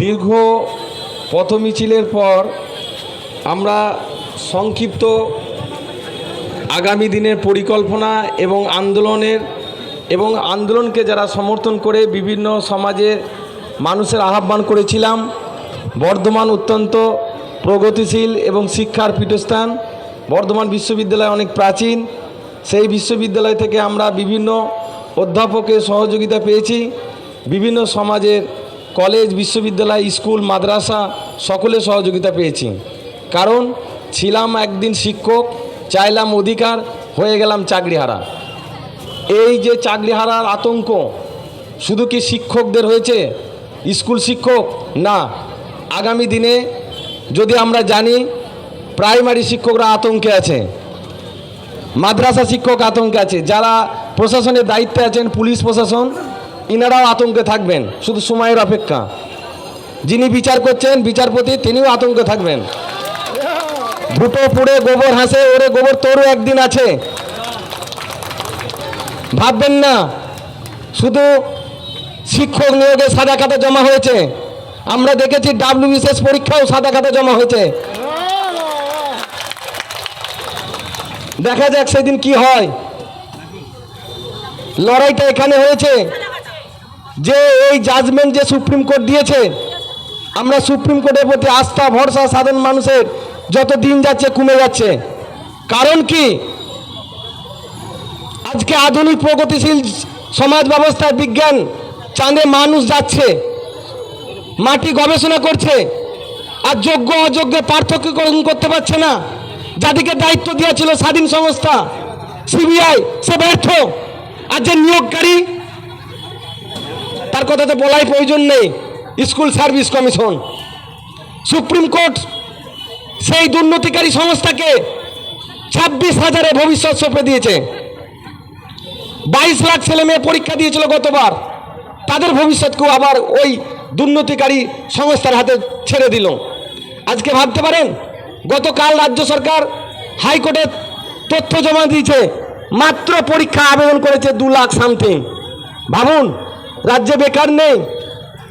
দীর্ঘ পথ মিছিলের পর আমরা সংক্ষিপ্ত আগামী দিনের পরিকল্পনা এবং আন্দোলনের এবং আন্দোলনকে যারা সমর্থন করে বিভিন্ন সমাজের মানুষের আহ্বান করেছিলাম, বর্ধমান অত্যন্ত প্রগতিশীল এবং শিক্ষার পীঠস্থান, বর্ধমান বিশ্ববিদ্যালয় অনেক প্রাচীন, সেই বিশ্ববিদ্যালয় থেকে আমরা বিভিন্ন অধ্যাপকের সহযোগিতা পেয়েছি, বিভিন্ন সমাজের কলেজ, বিশ্ববিদ্যালয়, স্কুল, মাদ্রাসা সকলের সহযোগিতা পেয়েছি। কারণ ছিলাম একদিন শিক্ষক, চাইলাম অধিকার, হয়ে গেলাম চাকরিহারা। এই যে চাকরিহারার আতঙ্ক, শুধু কি শিক্ষকদের হয়েছে? স্কুল শিক্ষক? না। আগামী দিনে যদি আমরা জানি, প্রাইমারি শিক্ষকরা আতঙ্কে আছে, মাদ্রাসা শিক্ষক আতঙ্কে আছে, যারা প্রশাসনের দায়িত্বে আছেন, পুলিশ প্রশাসন ইনারাও আতঙ্কে থাকবেন, শুধু সময়ের অপেক্ষা। যিনি বিচার করছেন, বিচারপতি, তিনিও আতঙ্কে থাকবেন। দুটো পুড়ে গোবর হাসে, ওরে গোবর তোরও একদিন আছে। ভাববেন না, শুধু শিক্ষক নিয়োগে সাদা খাতা জমা হয়েছে। আমরা দেখেছি ডাব্লিউ বিশেষ পরীক্ষাও সাদা খাতা জমা হয়েছে। দেখা যাক সেদিন কি হয়। লড়াইটা এখানে হয়েছে। যে এই জাজমেন্ট যে সুপ্রিম কোর্ট দিয়েছে, আমরা সুপ্রিম কোর্টের প্রতি আস্থা, ভরসা সাধারণ মানুষের যত দিন যাচ্ছে, কমে যাচ্ছে। কারণ কি? আজকে আধুনিক প্রগতিশীল সমাজ ব্যবস্থার বিজ্ঞান চাঁদে মানুষ যাচ্ছে, মাটি গবেষণা করছে, আর যোগ্য, অযোগ্য পার্থক্য করতে পারছে না। যাদেরকে দায়িত্ব দিয়েছিল স্বাধীন সংস্থা, সিবিআই, সে ব্যর্থ। আর যে নিয়োগকারী তার কথা তো বলাই প্রয়োজন নেই। School service commission. Supreme court সেই দুর্নীতিকারী সংস্থাকে ছাব্বিশ হাজারে ভবিষ্যৎ সঁপে দিয়েছে। বাইশ লাখ ছেলে মেয়ে পরীক্ষা দিয়েছিল গতবার। তাদের ভবিষ্যৎকেও আবার ওই দুর্নীতিকারী সংস্থার হাতে ছেড়ে দিল। আজকে ভাবতে পারেন, গতকাল রাজ্য সরকার হাইকোর্টে তথ্য জমা দিয়েছে, মাত্র পরীক্ষা আবেদন করেছে দু লাখ সামথিং। ভাবুন রাজ্যে বেকার নেই,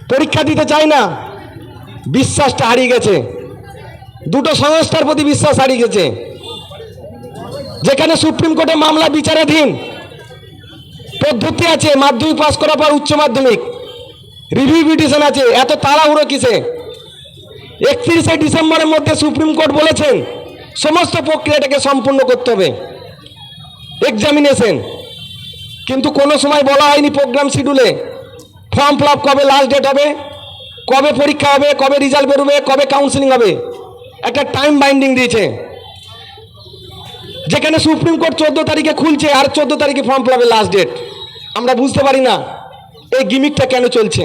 পরীক্ষা দিতে চায় না। বিশ্বাসটা হারিয়ে গেছে। দুটো সংস্থার প্রতি বিশ্বাস হারিয়ে গেছে। যেখানে সুপ্রিম কোর্টে মামলা বিচারাধীন, পদ্ধতি আছে, মাধ্যমিক পাস করার পর উচ্চ মাধ্যমিক। রিভিউ পিটিশন আছে, এত তাড়াহুড়ো কিসে? একত্রিশে ডিসেম্বরের মধ্যে সুপ্রিম কোর্ট বলেছেন, সমস্ত প্রক্রিয়াটাকে সম্পূর্ণ করতে হবে। এক্সামিনেশন কিন্তু কোনো সময় বলা হয়নি প্রোগ্রাম শিডিউলে ফর্ম ফিল কবে লাস্ট ডেট হবে? কবে পরীক্ষা হবে? কবে রেজাল্ট বেরোবে? কবে কাউন্সিলিং হবে? একটা টাইম বাইন্ডিং দিয়েছে। যেখানে সুপ্রিম কোর্ট চোদ্দ তারিখে খুলছে আর চোদ্দ তারিখে ফর্ম ফিল লাস্ট ডেট আমরা বুঝতে পারি না এই গিমিকটা কেন চলছে।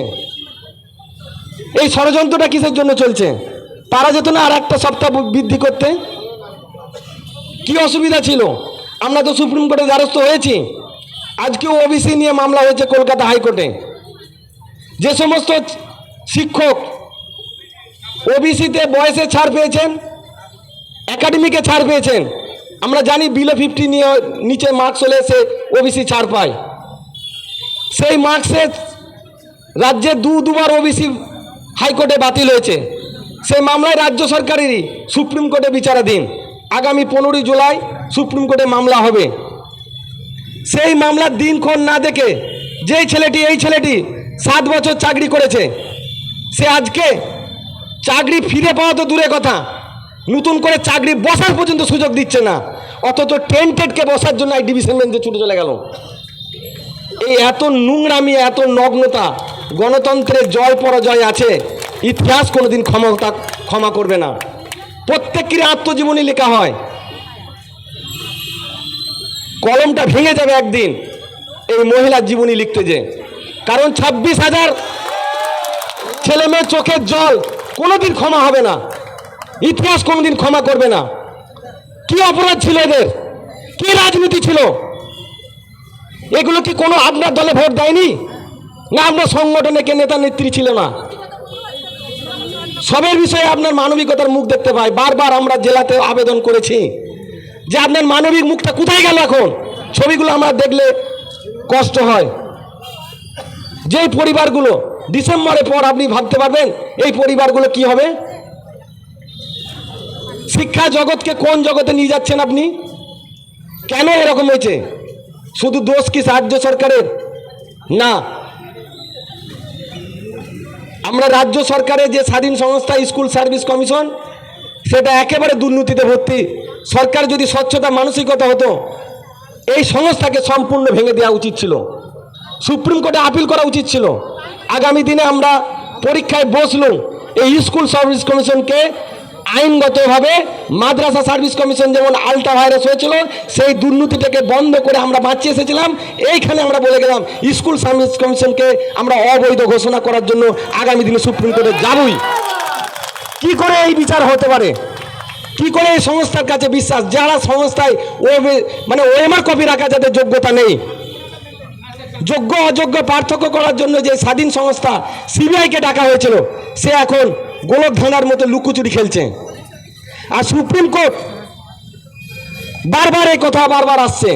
এই ষড়যন্ত্রটা কিসের জন্য চলছে? পারা যেত না আর একটা সপ্তাহ বৃদ্ধি করতে? কি অসুবিধা ছিল? আমরা তো সুপ্রিম কোর্টে দ্বারস্থ হয়েছি। আজকেও ওবিসি নিয়ে মামলা হয়েছে কলকাতা হাইকোর্টে। যে সমস্ত শিক্ষক ওবিসিতে বয়সে ছাড় পেয়েছেন একাডেমিকে ছাড় পেয়েছেন, আমরা জানি বিলো ফিফটি নিয়ে নিচে মার্কস হলে সে ওবিসি ছাড় পায়। সেই মার্কসে রাজ্যে দু দুবার ওবিসি হাইকোর্টে বাতিল হয়েছে। সেই মামলায় রাজ্য সরকারেরই সুপ্রিম কোর্টে বিচারাধীন। আগামী পনেরোই জুলাই সুপ্রিম কোর্টে মামলা হবে। সেই মামলার দিনক্ষণ না দেখে যেই ছেলেটি, এই ছেলেটি সাত বছর চাকরি করেছে। সে আজকে চাকরি ফিরে পাওয়া তো দূরে কথা। নতুন করে চাকরি বসার পর্যন্ত সুযোগ দিচ্ছে না। অথচ টেন্টেডকে বসার জন্য এই ডিভিশন বেঞ্চে ছুটে চলে গেল। এই এত নোংরামি, এত নগ্নতা, গণতন্ত্রের জয় পরাজয় আছে। ইতিহাস কোনোদিন ক্ষমতা, ক্ষমা করবে না। প্রত্যেকেরই আত্মজীবনী লেখা হয়। কলমটা ভেঙে যাবে একদিন। এই মহিলার জীবনী লিখতে যে। কারণ ছাব্বিশ হাজার ছেলে মেয়ের চোখের জল কোনোদিন ক্ষমা হবে না। ইতিহাস কোনোদিন ক্ষমা করবে না। কি অপরাধ ছিল এদের? কি রাজনীতি ছিল? এগুলো কি কোনো আপনার দলে ভোট দেয়নি? না আপনার সংগঠনে কে নেতা নেত্রী ছিল না? সবের বিষয়ে আপনার মানবিকতার মুখ দেখতে পাই। বারবার আমরা জেলাতে আবেদন করেছি যে আপনার মানবিক মুখটা কোথায় গেল এখন? ছবিগুলো আমরা দেখলে কষ্ট হয়। যেই পরিবারগুলো ডিসেম্বরের পর আপনি ভাবতে পারবেন, এই পরিবারগুলো কি হবে? শিক্ষা জগৎকে কোন জগতে নিয়ে যাচ্ছেন আপনি? কেন এরকম হয়েছে? শুধু দোষ কি রাজ্য সরকারের? না। আমরা রাজ্য সরকারের যে স্বাধীন সংস্থা, স্কুল সার্ভিস কমিশন, সেটা একেবারে দুর্নীতিতে ভর্তি। সরকার যদি স্বচ্ছতা, মানসিকতা হতো, এই সংস্থাকে সম্পূর্ণ ভেঙে দেওয়া উচিত ছিল। সুপ্রিম কোর্টে আপিল করা উচিত ছিল। আগামী দিনে আমরা পরীক্ষায় বসলুম। এই স্কুল সার্ভিস কমিশনকে আইনগতভাবে মাদ্রাসা সার্ভিস কমিশন যেমন আলট্রা ভাইরাস হয়েছিল, সেই দুর্নীতিটাকে বন্ধ করে আমরা বাঁচিয়ে এসেছিলাম। এইখানে আমরা বলে গেলাম, স্কুল সার্ভিস কমিশনকে আমরা অবৈধ ঘোষণা করার জন্য আগামী দিনে সুপ্রিম কোর্টে যাবই। কি করে এই বিচার হতে পারে? কি করে এই সংস্থার কাছে বিশ্বাস? যারা সংস্থায় ও মানে ওএমআর কপি রাখা যাদের যোগ্যতা নেই যোগ্য, অযোগ্য, পার্থক্য করার জন্য যে স্বাধীন সংস্থা সিবিআইকে ডাকা হয়েছিল, সে এখন গোলক ধাঁধার মতো লুকোচুরি খেলছে। আর সুপ্রিম কোর্ট বারবার এই কথা বারবার আসছে।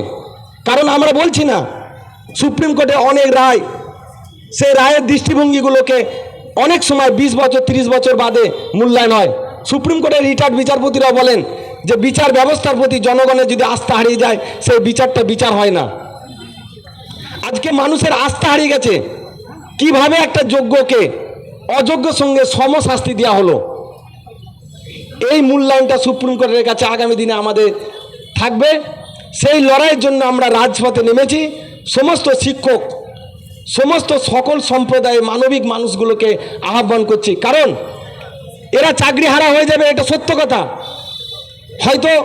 কারণ আমরা বলছি না, সুপ্রিম কোর্টে অনেক রায় সেই রায়ের দৃষ্টিভঙ্গিগুলোকে অনেক সময় বিশ বছর, তিরিশ বছর বাদে মূল্যায়ন হয়। সুপ্রিম কোর্টের রিটায়ার্ড বিচারপতিরাও বলেন যে বিচার ব্যবস্থার প্রতি জনগণের যদি আস্থা হারিয়ে যায়, সেই বিচারটা বিচার হয় না। আজকে মানুষের আস্থা হারিয়ে গেছে। কীভাবে একটা যোগ্যকে অযোগ্য সঙ্গে সমশাস্তি দেওয়া হলো? এই মূল্যায়নটা সুপ্রিম কোর্টের কাছে আগামী দিনে আমাদের থাকবে। সেই লড়াইয়ের জন্য আমরা রাজপথে নেমেছি। সমস্ত শিক্ষক, সমস্ত সকল সম্প্রদায়ের মানবিক মানুষগুলোকে আহ্বান করছি। কারণ এরা চাকরি হারা হয়ে যাবে, এটা সত্য কথা। হয়তো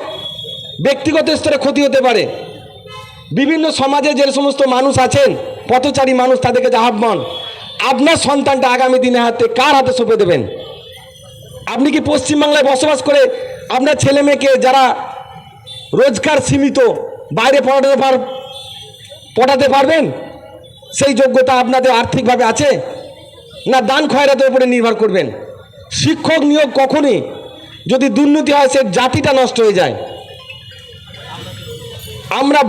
ব্যক্তিগত স্তরে ক্ষতি হতে পারে। বিভিন্ন সমাজে যে সমস্ত মানুষ আছেন, পথচারী মানুষ তাদেরকে যে আহ্বান, আপনার সন্তানটা আগামী দিনে হাতে কার হাতে সঁপে দেবেন? আপনি কি পশ্চিমবাংলায় বসবাস করে আপনার ছেলে মেয়েকে যারা রোজগার সীমিত বাইরে পড়াতে পার, পড়াতে পারবেন? সেই যোগ্যতা আপনাদের আর্থিকভাবে আছে? না দান খয়রাতের উপরে নির্ভর করবেন? শিক্ষক নিয়োগ কখনই যদি দুর্নীতি হয়, সে জাতিটা নষ্ট হয়ে যায়। আমরা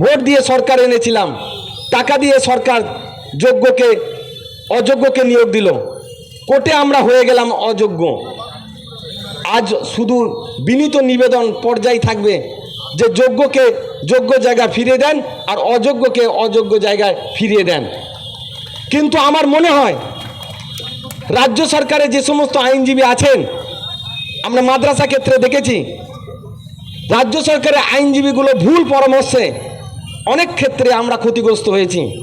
ভোট দিয়ে সরকার এনেছিলাম। টাকা দিয়ে সরকার যোগ্যকে, অযোগ্যকে নিয়োগ দিল। কোর্টে আমরা হয়ে গেলাম অযোগ্য। আজ শুধু বিনীত নিবেদন পর্যায় থাকবে যে যোগ্যকে যোগ্য জায়গায় ফিরিয়ে দেন আর অযোগ্যকে অযোগ্য জায়গায় ফিরিয়ে দেন। কিন্তু আমার মনে হয়, রাজ্য সরকারে যে সমস্ত আইনজীবী আছেন, আমরা মাদ্রাসা ক্ষেত্রে দেখেছি, রাজ্য সরকারের আইনজীবীগুলো ভুল পরামর্শে অনেক ক্ষেত্রে আমরা ক্ষতিগ্রস্ত হয়েছি।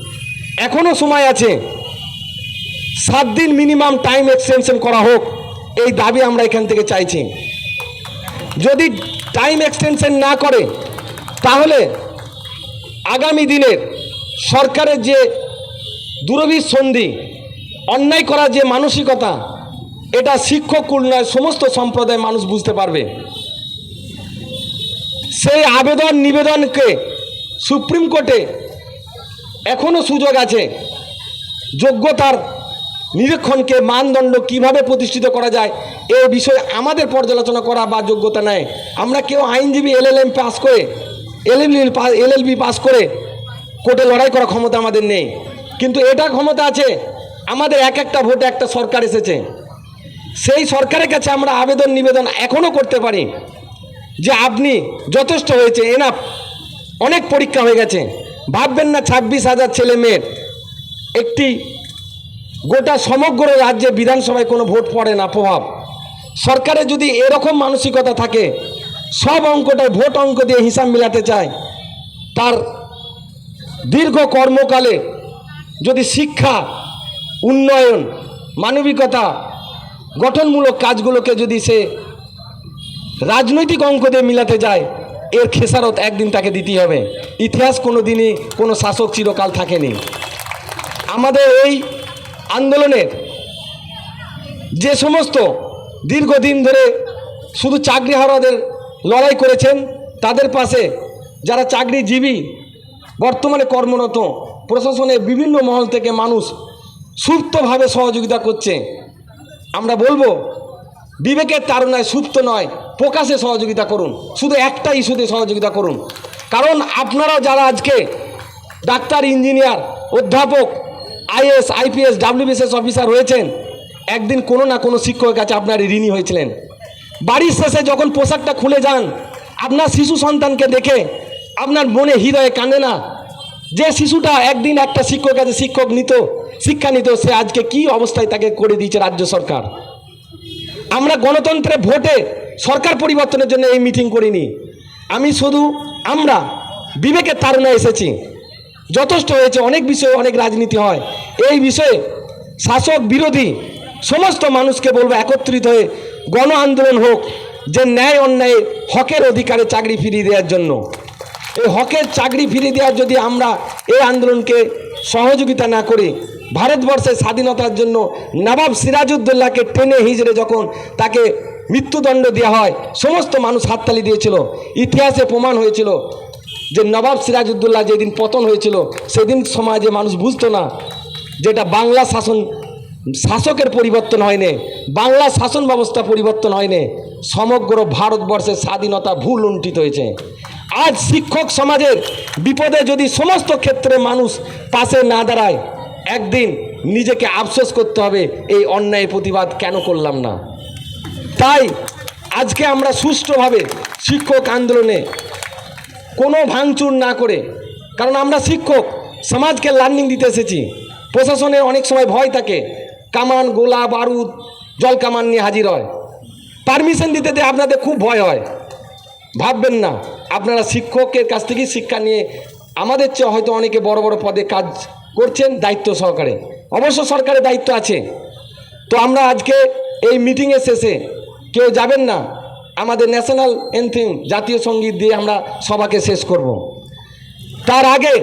এখনও সময় আছে। সাত দিন মিনিমাম টাইম এক্সটেনশন করা হোক, এই দাবি আমরা এখান থেকে চাইছি। যদি টাইম এক্সটেনশন না করে, তাহলে আগামী দিনের সরকারের যে দুরভির সন্ধি, অন্যায় করার যে মানসিকতা, এটা শিক্ষকুল নয় সমস্ত সম্প্রদায়ের মানুষ বুঝতে পারবে। সেই আবেদন নিবেদনকে সুপ্রিম কোর্টে এখনও সুযোগ আছে। যোগ্যতার নিরীক্ষণকে মানদণ্ড কীভাবে প্রতিষ্ঠিত করা যায়, এ বিষয়ে আমাদের পর্যালোচনা করা বা যোগ্যতা নেয়। আমরা কেউ আইনজীবী, এলএলএম পাস করে, এলএলবি এলএলবি পাস করে কোর্টে লড়াই করার ক্ষমতা আমাদের নেই। কিন্তু এটা ক্ষমতা আছে, আমাদের এক একটা ভোটে একটা সরকার এসেছে। সেই সরকারের কাছে আমরা আবেদন নিবেদন এখনও করতে পারি যে আপনি যথেষ্ট হয়েছে এনাফ অনেক পরীক্ষা হয়ে গেছে। ভাববেন না, ছাব্বিশ হাজার ছেলে মেয়ের। একটি গোটা সমগ্র রাজ্যে বিধানসভায় কোনো ভোট পড়ে না, প্রভাব। সরকারের যদি এরকম মানসিকতা থাকে, সব অঙ্কটায় ভোট অঙ্ক দিয়ে হিসাব মিলাতে চায়, তার দীর্ঘ কর্মকালে যদি শিক্ষা, উন্নয়ন, মানবিকতা, গঠনমূলক কাজগুলোকে যদি সে রাজনৈতিক অঙ্ক দিয়ে মিলাতে যায় এর খেসারত একদিন তাকে দিতেই হবে। ইতিহাস কোনো দিনই কোনো শাসক চিরকাল থাকেনি। আমাদের এই আন্দোলনের যে সমস্ত দীর্ঘদিন ধরে শুধু চাকরি হারাদের লড়াই করেছেন, তাদের পাশে যারা চাকরিজীবী, বর্তমানে কর্মরত, প্রশাসনের বিভিন্ন মহল থেকে মানুষ সুপ্তভাবে সহযোগিতা করছে, আমরা বলব, বিবেকের তারণায় সুপ্ত নয় প্রকাশে সহযোগিতা করুন। শুধু একটা ইস্যুতে সহযোগিতা করুন। কারণ আপনারা যারা আজকে ডাক্তার, ইঞ্জিনিয়ার, অধ্যাপক আইএস আইপিএস, ডাব্লিউবিএসএস অফিসার হয়েছেন, একদিন কোনো না কোনো শিক্ষকের কাছে আপনার ঋণী হয়েছিলেন। বাড়ির শেষে যখন পোশাকটা খুলে যান, আপনার শিশু সন্তানকে দেখে আপনার মনে হৃদয়ে কাঁদে না যে শিশুটা একদিন একটা শিক্ষক কাছে শিক্ষক নিত, শিক্ষা নিত, সে আজকে কি অবস্থায় তাকে করে দিয়েছে রাজ্য সরকার। আমরা গণতন্ত্রে ভোটে সরকার পরিবর্তনের জন্য এই মিটিং করিনি। আমি শুধু আমরা, বিবেকের তারণে এসেছি। যথেষ্ট হয়েছে, অনেক বিষয়ে অনেক রাজনীতি হয়। এই বিষয়ে শাসক বিরোধী সমস্ত মানুষকে বলব একত্রিত হয়ে গণ আন্দোলন হোক, যে ন্যায় অন্যায় হকের অধিকারে চাকরি ফিরিয়ে দেওয়ার জন্য। এই হকের চাকরি ফিরিয়ে দেওয়ার যদি আমরা এই আন্দোলনকে সহযোগিতা না করি, ভারতবর্ষের স্বাধীনতার জন্য নবাব সিরাজউদ্দৌলাকে টেনে হিজড়ে যখন তাকে মৃত্যুদণ্ড দেওয়া হয়। সমস্ত মানুষ হাততালি দিয়েছিল। ইতিহাসে প্রমাণ হয়েছিল যে নবাব সিরাজউদ্দৌলা যেদিন পতন হয়েছিল, সেদিন সমাজে মানুষ বুঝতো না যেটা বাংলা শাসন, শাসকের পরিবর্তন হয়নি, বাংলা শাসন ব্যবস্থা পরিবর্তন হয়নি, সমগ্র ভারতবর্ষের স্বাধীনতা ভুল লুণ্ঠিত হয়েছে। আজ শিক্ষক সমাজের বিপদে যদি সমস্ত ক্ষেত্রে মানুষ পাশে না দাঁড়ায়, একদিন নিজেকে আফসোস করতে হবে, এই অন্যায় প্রতিবাদ কেন করলাম না? তাই আজকে আমরা সুষ্ঠুভাবে শিক্ষক আন্দোলনে কোনো ভাঙচুর না করে, কারণ আমরা শিক্ষক, সমাজকে লার্নিং দিতে এসেছি। প্রশাসনের অনেক সময় ভয় থাকে, কামান গোলা বারুদ জল কামান নিয়ে হাজির হয়। পারমিশন দিতে দিয়ে আপনাদের খুব ভয় হয়। ভাববেন না, আপনারা শিক্ষকের কাছ থেকেই শিক্ষা নিয়ে, আমাদের চেয়ে হয়তো অনেকে বড় বড় পদে কাজ করছেন দায়িত্ব সহকারে। অবশ্য সরকারের দায়িত্ব আছে। তো আমরা আজকে এই মিটিংয়ের শেষে কেউ যাবেন না। আমাদের ন্যাশনাল এনথিম জাতীয় সংগীত দিয়ে আমরা সবাকে শেষ করব। তার আগে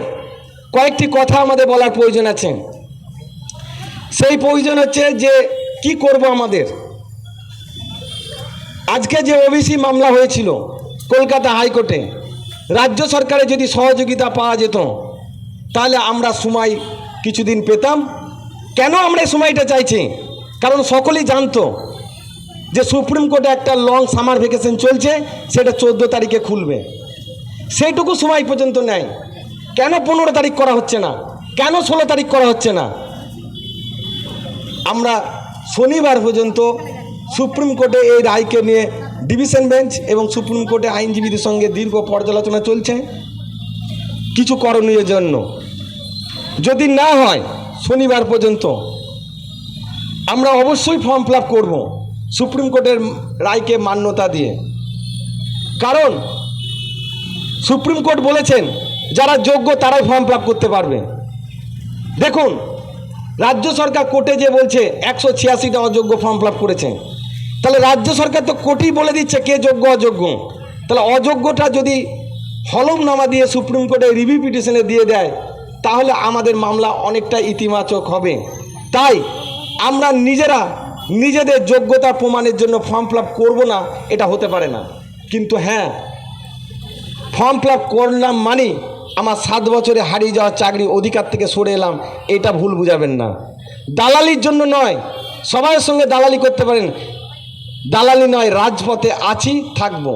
কয়েকটি কথা আমাদের বলার প্রয়োজন আছে। সেই প্রয়োজন হচ্ছে যে, কি করব আমাদের? আজকে যে ওবিসি মামলা হয়েছিল কলকাতা হাইকোর্টে, রাজ্য সরকারে যদি সহযোগিতা পাওয়া যেত, তাহলে আমরা সময় কিছুদিন পেতাম। কেন আমরা এই সময়টা চাইছি? কারণ সকলেই জানতো যে সুপ্রিম কোর্টে একটা লং সামার ভ্যাকেশন চলছে, সেটা চোদ্দ তারিখে খুলবে। সেইটুকু সময় পর্যন্ত নেয়। কেন পনেরো তারিখ করা হচ্ছে না? কেন ষোলো তারিখ করা হচ্ছে না? আমরা শনিবার পর্যন্ত সুপ্রিম কোর্টে এই রায়কে নিয়ে ডিভিশন বেঞ্চ এবং সুপ্রিম কোর্টে আইনজীবীদের সঙ্গে দীর্ঘ পর্যালোচনা চলছে। কিছু করণীয় জন্য। যদি না হয়, শনিবার পর্যন্ত আমরা অবশ্যই ফর্ম ফিল আপ করব। সুপ্রিম কোর্টের রায়কে মান্যতা দিয়ে। কারণ, সুপ্রিম কোর্ট বলেছেন, যারা যোগ্য তারাই ফর্ম ফিল করতে পারবে। দেখুন, রাজ্য সরকার কোর্টে যে বলছে, একশো ছিয়াশিটা অযোগ্য ফর্ম ফিল করেছে। তাহলে রাজ্য সরকার তো কোর্টই বলে দিচ্ছে কে যোগ্য, অযোগ্য। তাহলে অযোগ্যটা যদি হলফনামা দিয়ে সুপ্রিম কোর্টে রিভিউ পিটিশনে দিয়ে দেয়, তাহলে আমাদের মামলা অনেকটা ইতিবাচক হবে। তাই, আমরা নিজেরা নিজেদের যোগ্যতা প্রমাণের জন্য ফর্ম ফিল করব না, এটা হতে পারে না। কিন্তু হ্যাঁ ফর্ম ফিল করলাম মানে আমার সাত বছরে হারিয়ে যাওয়া চাকরি অধিকার থেকে সরে এলাম, এটা ভুল বুঝাবেন না। দালালির জন্য নয় সবার সঙ্গে দালালি করতে পারেন। দালালি নয়, রাজপথে আছি, থাকব।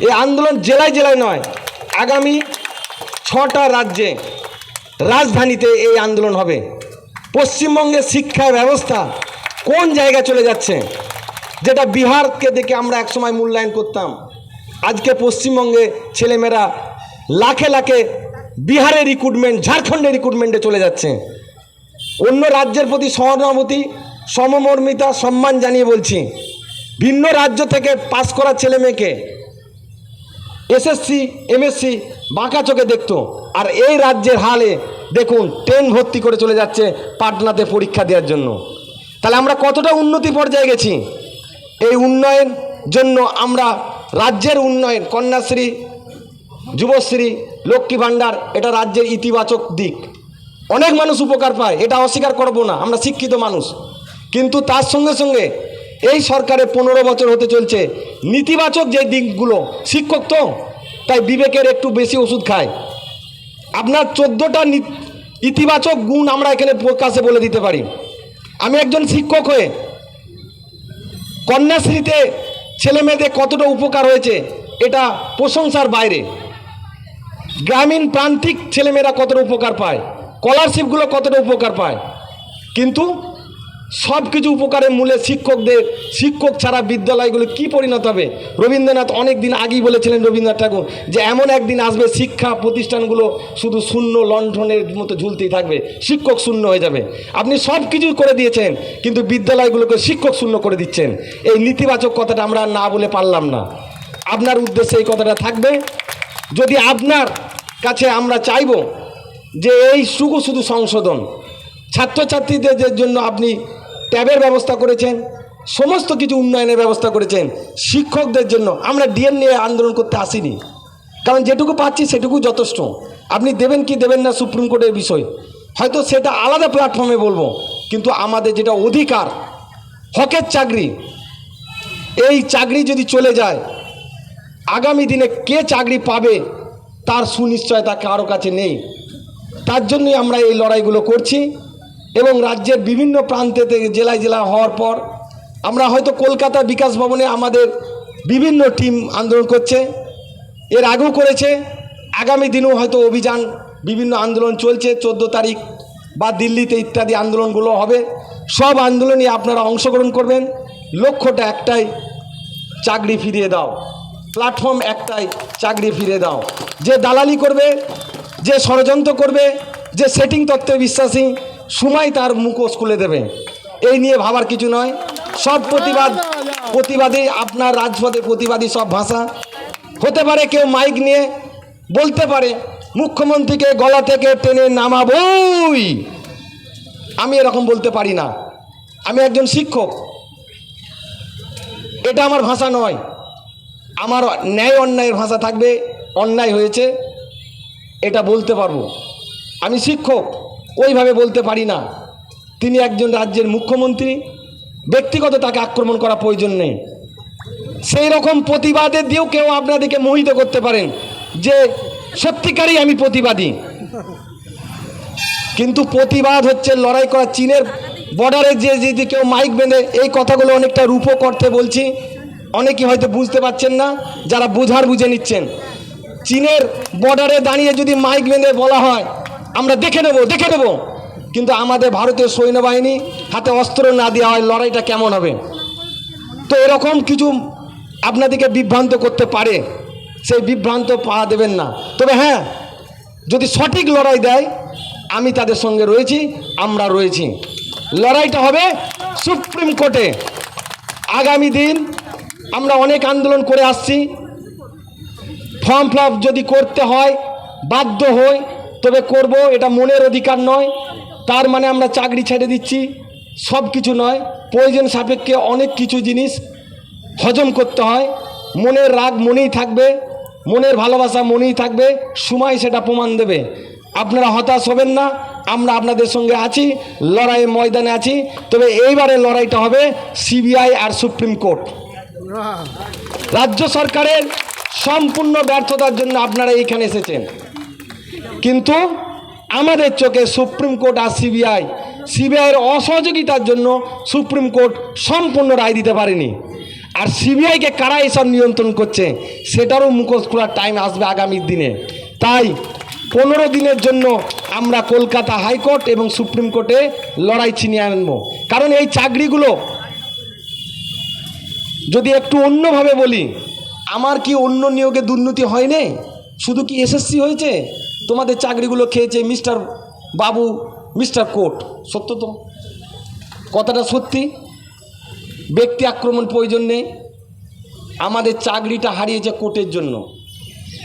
এই আন্দোলন জেলায় জেলায় নয়, আগামী ছটা রাজ্যে, রাজধানীতে এই আন্দোলন হবে। পশ্চিমবঙ্গের শিক্ষা ব্যবস্থা কোন জায়গায় চলে যাচ্ছে? যেটা বিহারকে দেখে আমরা একসময় মূল্যায়ন করতাম। আজকে পশ্চিমবঙ্গে ছেলেমেয়েরা লাখে লাখে বিহারের রিক্রুটমেন্ট ঝাড়খণ্ডের রিক্রুটমেন্টে চলে যাচ্ছে। অন্য রাজ্যের প্রতি সহানুভূতি, সমমর্মিতা, সম্মান জানিয়ে বলছি, ভিন্ন রাজ্য থেকে পাস করা ছেলে মেয়েকে এসএসসি, এমএসসি বাঁকা চোখে দেখতো। আর এই রাজ্যের হালে দেখুন, ট্রেন ভর্তি করে চলে যাচ্ছে পাটনাতে পরীক্ষা দেওয়ার জন্য। তাহলে আমরা কতটা উন্নতি পর্যায়ে গেছি? এই উন্নয়ন জন্য আমরা রাজ্যের উন্নয়ন, কন্যাশ্রী, যুবশ্রী, লক্ষ্মী ভাণ্ডার, এটা রাজ্যের ইতিবাচক দিক। অনেক মানুষ উপকার পায়, এটা অস্বীকার করব না, আমরা শিক্ষিত মানুষ। কিন্তু তার সঙ্গে সঙ্গে এই সরকারের পনেরো বছর হতে চলছে, নেতিবাচক যে দিকগুলো, শিক্ষক তো, তাই বিবেকের একটু বেশি ওষুধ খায়। আপনার চোদ্দোটা ইতিবাচক গুণ আমরা এখানে প্রকাশে বলে দিতে পারি। আমি একজন শিক্ষক হয়ে কন্যাশ্রীতে ছেলে মেয়েদের কতটা উপকার হয়েছে, এটা প্রশংসার বাইরে। গ্রামীণ প্রান্তিক ছেলেমেয়েরা কতটা উপকার পায় স্কলারশিপগুলো কতটা উপকার পায়, কিন্তু সব কিছু উপকারের মূলে শিক্ষকদের, শিক্ষক ছাড়া বিদ্যালয়গুলো কি পরিণত হবে? রবীন্দ্রনাথ অনেক দিন আগেই বলেছিলেন, রবীন্দ্রনাথ ঠাকুর, যে এমন একদিন আসবে শিক্ষা প্রতিষ্ঠানগুলো শুধু শূন্য লণ্ঠনের মতো ঝুলতেই থাকবে, শিক্ষক শূন্য হয়ে যাবে। আপনি সব কিছু করে দিয়েছেন, কিন্তু বিদ্যালয়গুলোকে শিক্ষক শূন্য করে দিচ্ছেন। এই নেতিবাচক কথাটা আমরা না বলে পারলাম না। আপনার উদ্দেশ্যে এই কথাটা থাকবে। যদি আপনার কাছে আমরা চাইব যে এই শুধু শুধু সংশোধন, ছাত্রছাত্রীদের জন্য আপনি ট্যাবের ব্যবস্থা করেছেন, সমস্ত কিছু উন্নয়নের ব্যবস্থা করেছেন শিক্ষকদের জন্য। আমরা ডিএম নিয়ে আন্দোলন করতে আসিনি। কারণ যেটুকু পাচ্ছি সেটুকু যথেষ্ট। আপনি দেবেন কি দেবেন না সুপ্রিম কোর্টের বিষয়। হয়তো সেটা আলাদা প্ল্যাটফর্মে বলব, কিন্তু আমাদের যেটা অধিকার, হকের চাকরি। এই চাকরি যদি চলে যায়, আগামী দিনে কে চাকরি পাবে, তার সুনিশ্চয়তা কারও কাছে নেই। তার জন্যই আমরা এই লড়াইগুলো করছি। এবং রাজ্যের বিভিন্ন প্রান্তে জেলায় জেলা হওয়ার পর আমরা হয়তো কলকাতা বিকাশ ভবনে আমাদের বিভিন্ন টিম আন্দোলন করছে। এর আগেও করেছে। আগামী দিনেও হয়তো অভিযান, বিভিন্ন আন্দোলন চলছে। চোদ্দ তারিখ বা দিল্লিতে ইত্যাদি আন্দোলনগুলো হবে। সব আন্দোলনে আপনারা অংশগ্রহণ করবেন। লক্ষ্যটা একটাই, চাকরি ফিরিয়ে দাও। প্ল্যাটফর্ম একটাই, চাকরি ফিরিয়ে দাও। যে দালালি করবে, যে ষড়যন্ত্র করবে, যে সেটিং তত্ত্বে বিশ্বাসী সময় তার মুখোশ খুলে দেবে। এই নিয়ে ভাবার কিছু নয়। সব প্রতিবাদ, প্রতিবাদী, আপনার রাজপথে প্রতিবাদী সব ভাষা। হতে পারে কেউ মাইক নিয়ে বলতে পারে, মুখ্যমন্ত্রীকে গলা থেকে টেনে নামাবই। আমি এরকম বলতে পারি না। আমি একজন শিক্ষক। এটা আমার ভাষা নয়। আমার ন্যায় অন্যায়ের ভাষা থাকবে, অন্যায় হয়েছে, এটা বলতে পারব। আমি শিক্ষক। ওইভাবে বলতে পারি না। তিনি একজন রাজ্যের মুখ্যমন্ত্রী। ব্যক্তিগত তাকে আক্রমণ করা প্রয়োজন নেই। সেই রকম প্রতিবাদে দিয়েও কেউ আপনাদেরকে মোহিত করতে পারেন যে সত্যিকারই আমি প্রতিবাদী। কিন্তু প্রতিবাদ হচ্ছে লড়াই করা চীনের বর্ডারে যে যদি কেউ মাইক বেঁধে, এই কথাগুলো অনেকটা রূপক করতে বলছি। অনেকেই হয়তো বুঝতে পারছেন না, যারা বোঝার বুঝে নিচ্ছেন। চীনের বর্ডারে দাঁড়িয়ে যদি মাইক বেঁধে বলা হয় আমরা দেখে নেব দেখে নেব। কিন্তু আমাদের ভারতীয় সৈন্যবাহিনী হাতে অস্ত্র না দেওয়া হয়, লড়াইটা কেমন হবে? তো এরকম কিছু আপনাদেরকে বিভ্রান্ত করতে পারে, সেই বিভ্রান্ত পা দেবেন না। তবে হ্যাঁ যদি সঠিক লড়াই দেয়, আমি তাদের সঙ্গে রয়েছি, আমরা রয়েছি। লড়াইটা হবে সুপ্রিম কোর্টে। আগামী দিন আমরা অনেক আন্দোলন করে আসছি। ফর্ম ফিল যদি করতে হয়, বাধ্য হই তবে করব এটা মনের অধিকার নয়। তার মানে আমরা চাকরি ছেড়ে দিচ্ছি সব কিছু নয়। প্রয়োজন সাপেক্ষে অনেক কিছু জিনিস হজম করতে হয়। মনের রাগ মনেই থাকবে মনের ভালোবাসা মনেই থাকবে সময় সেটা প্রমাণ দেবে। আপনারা হতাশ হবেন না আমরা আপনাদের সঙ্গে আছি লড়াই ময়দানে আছি। তবে এইবারে লড়াইটা হবে সিবিআই আর সুপ্রিম কোর্ট। রাজ্য সরকারের সম্পূর্ণ ব্যর্থতার জন্য আপনারা এইখানে এসেছেন। কিন্তু আমাদের চোখে সুপ্রিম কোর্ট আর সিবিআই, সিবিআইয়ের অসহযোগিতার জন্য সুপ্রিম কোর্ট সম্পূর্ণ রায় দিতে পারেনি। আর সিবিআইকে কারা এসব নিয়ন্ত্রণ করছে, সেটারও মুখোশ খোলার টাইম আসবে আগামী দিনে। তাই পনেরো দিনের জন্য আমরা কলকাতা হাইকোর্ট এবং সুপ্রিম কোর্টে লড়াই ছিনিয়ে আনব। কারণ এই চাকরিগুলো, যদি একটু অন্যভাবে বলি, আমার কি অন্য নিয়োগে দুর্নীতি হয়নি? শুধু কি এসএসসি হয়েছে? তোমাদের চাকরিগুলো খেয়েছে মিস্টার বাবু, মিস্টার কোর্ট। সত্য তো? কথাটা সত্যি। ব্যক্তি আক্রমণ প্রয়োজন নেই। আমাদের চাকরিটা হারিয়েছে কোর্টের জন্য।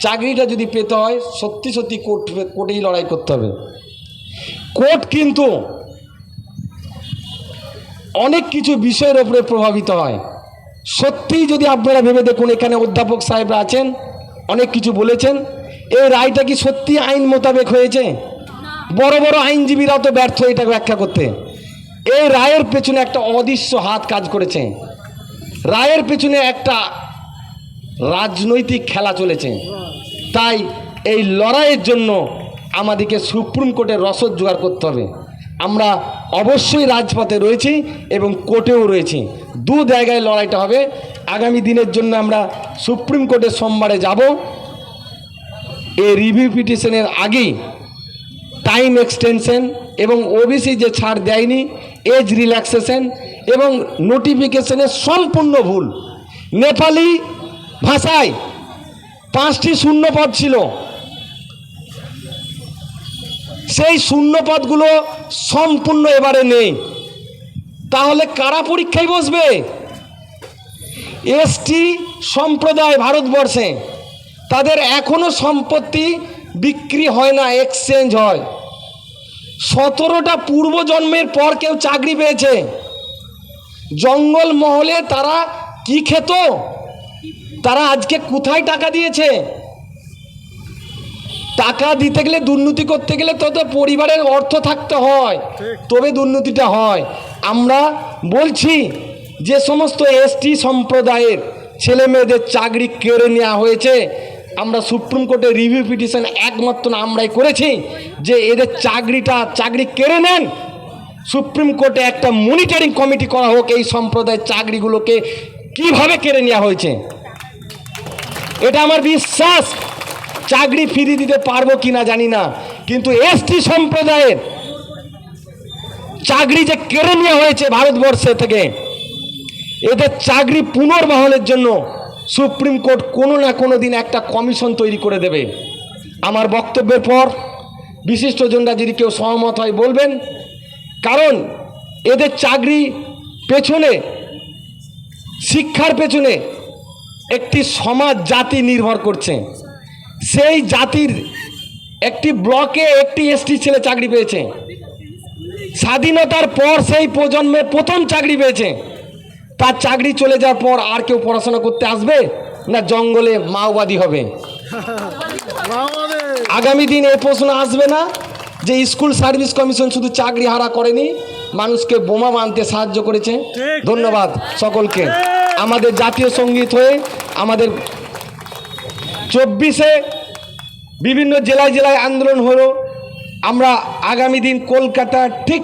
চাকরিটা যদি পেতে হয়, সত্যি সত্যি কোর্ট কোর্টেই লড়াই করতে হবে। কোর্ট কিন্তু অনেক কিছু বিষয়ের ওপরে প্রভাবিত হয়। সত্যিই যদি আপনারা ভেবে দেখুন, এখানে অধ্যাপক সাহেবরা আছেন, অনেক কিছু বলেছেন। এই রায়টা কি সত্যি আইন মোতাবেক হয়েছে? বড় বড় আইনজীবীরাও তো ব্যর্থ এটা ব্যাখ্যা করতে। এই রায়ের পেছনে একটা অদৃশ্য হাত কাজ করেছে। রায়ের পেছনে একটা রাজনৈতিক খেলা চলেছে। তাই এই লড়াইয়ের জন্য আমাদেরকে সুপ্রিম কোর্টের রসদ জোগাড় করতে হবে। আমরা অবশ্যই রাজপথে রয়েছি এবং কোর্টেও রয়েছি। দু জায়গায় লড়াইটা হবে। আগামী দিনের জন্য আমরা সুপ্রিম কোর্টের সোমবারে যাব। এই রিভিউ পিটিশনের আগেই টাইম এক্সটেনশন এবং ওবিসি যে ছাড় দেয়নি এজ রিল্যাক্সেশন এবং নোটিফিকেশনের সম্পূর্ণ ভুল। নেপালি ভাষায় পাঁচটি শূন্য পদ ছিল। সেই শূন্য পদগুলো সম্পূর্ণ এবারে নেই। তাহলে কারা পরীক্ষায় বসবে? এসটি সম্প্রদায় ভারতবর্ষে। তাদের এখনও সম্পত্তি বিক্রি হয় না এক্সচেঞ্জ হয়। সতেরোটা পূর্বজন্মের পর কেউ চাকরি পেয়েছে। জঙ্গল মহলে তারা কি খেত? তারা আজকে কোথায় টাকা দিয়েছে? টাকা দিতে গেলে দুর্নীতি করতে গেলে তো তো পরিবারের অর্থ থাকতে হয়। তবে দুর্নীতিটা হয়। আমরা বলছি যে সমস্ত এসটি সম্প্রদায়ের ছেলে মেয়েদের চাকরি কেড়ে নেওয়া হয়েছে। আমরা সুপ্রিম কোর্টে রিভিউ পিটিশন একমাত্র আমরাই করেছি যে এদের চাকরিটা, চাকরি কেড়ে নেন। সুপ্রিম কোর্টে একটা মনিটরিং কমিটি করা হোক এই সম্প্রদায়ের চাকরিগুলোকে কীভাবে কেড়ে নেওয়া হয়েছে। এটা আমার বিশ্বাস। চাকরি ফিরিয়ে দিতে পারব কিনা জানি না। কিন্তু এসটি সম্প্রদায়ের চাকরি যে কেড়ে নেওয়া হয়েছে ভারতবর্ষে থেকে, এদের চাকরি পুনর্বহলের জন্য সুপ্রিম কোর্ট কোনো না কোনো দিন একটা কমিশন তৈরি করে দেবে। আমার বক্তব্যের পর বিশিষ্টজনরা যদি কেউ সহমত হয় বলবেন, কারণ এদের চাকরি পেছনে, শিক্ষার পেছনে একটি সমাজ জাতি নির্ভর করছে। সেই জাতির একটি ব্লকে একটি এসটি ছেলে চাকরি পেয়েছে। স্বাধীনতার পর সেই প্রজন্মে প্রথম চাকরি পেয়েছে। তার চাকরি চলে যাওয়ার পর আর কেউ পড়াশোনা করতে আসবে? না জঙ্গলে মাওবাদী হবে? আগামী দিন এই প্রশ্ন আসবে না যে স্কুল সার্ভিস কমিশন শুধু চাকরি হারা করেনি মানুষকে বোমা মানতে সাহায্য করেছে। ধন্যবাদ সকলকে। আমাদের জাতীয় সংগীত হয়ে আমাদের চব্বিশে বিভিন্ন জেলায় জেলায় আন্দোলন হলো। আমরা আগামী দিন কলকাতা ঠিক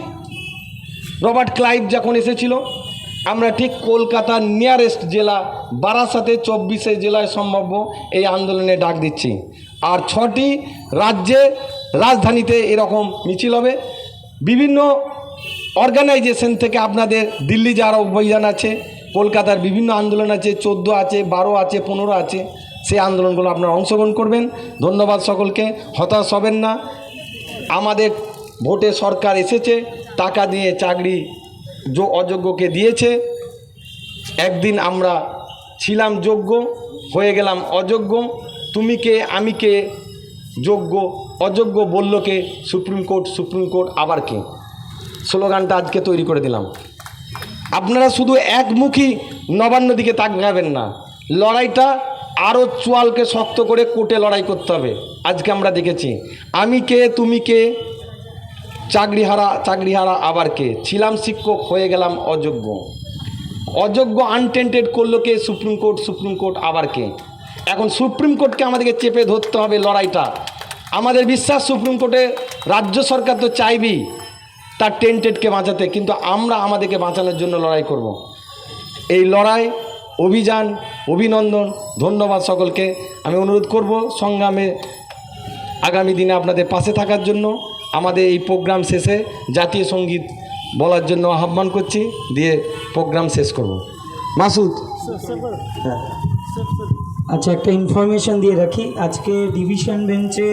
রবার্ট ক্লাইভ যখন এসেছিল আমরা ঠিক কলকাতার নিয়ারেস্ট জেলা, বারাসাতে চব্বিশে জেলায় সম্ভাব্য এই আন্দোলনে ডাক দিচ্ছি। আর ছটি রাজ্যে রাজধানীতে এরকম মিছিল হবে। বিভিন্ন অর্গানাইজেশন থেকে আপনাদের দিল্লি যাওয়ার অভিযান আছে, কলকাতার বিভিন্ন আন্দোলন আছে, চোদ্দ আছে, বারো আছে, পনেরো আছে, সেই আন্দোলনগুলো আপনারা অংশগ্রহণ করবেন। ধন্যবাদ সকলকে, হতাশ হবেন না। আমাদের ভোটে সরকার এসেছে, টাকা দিয়ে চাকরি অযোগ্যকে দিয়েছে একদিন আমরা ছিলাম যোগ্য হয়ে গেলাম অযোগ্য তুমি কে আমি কে যোগ্য অযোগ্য বলল কে সুপ্রিম কোর্ট সুপ্রিম কোর্ট আবার কে স্লোগানটা আজকে তৈরি করে দিলাম। আপনারা শুধু একমুখী নবান্ন দিকে তাকাবেন না, লড়াইটা আরও চোয়ালকে শক্ত করে কোর্টে লড়াই করতে হবে। আজকে আমরা দেখেছি, আমি কে, তুমি কে চাকরিহারা চাকরিহারা আবার কে? ছিলাম শিক্ষক, হয়ে গেলাম অযোগ্য। অযোগ্য আনটেন্টেড করল কে? সুপ্রিম কোর্ট সুপ্রিম কোর্ট আবার কে? এখন সুপ্রিম কোর্টকে আমাদেরকে চেপে ধরতে হবে লড়াইটা। আমাদের বিশ্বাস সুপ্রিম কোর্টে রাজ্য সরকার তো চাইবেই তার টেন্টেডকে বাঁচাতে, কিন্তু আমরা আমাদেরকে বাঁচানোর জন্য লড়াই করব। এই লড়াই, অভিযান, অভিনন্দন, ধন্যবাদ সকলকে। আমি অনুরোধ করব সংগ্রামে আগামী দিনে আপনাদের পাশে থাকার জন্য। আমাদের এই প্রোগ্রাম শেষে জাতীয় সংগীত বলার জন্য আহ্বান করছি, দিয়ে প্রোগ্রাম শেষ করব। মাসুদ। আচ্ছা একটা ইনফরমেশন দিয়ে রাখি। আজকে ডিভিশন বেঞ্চে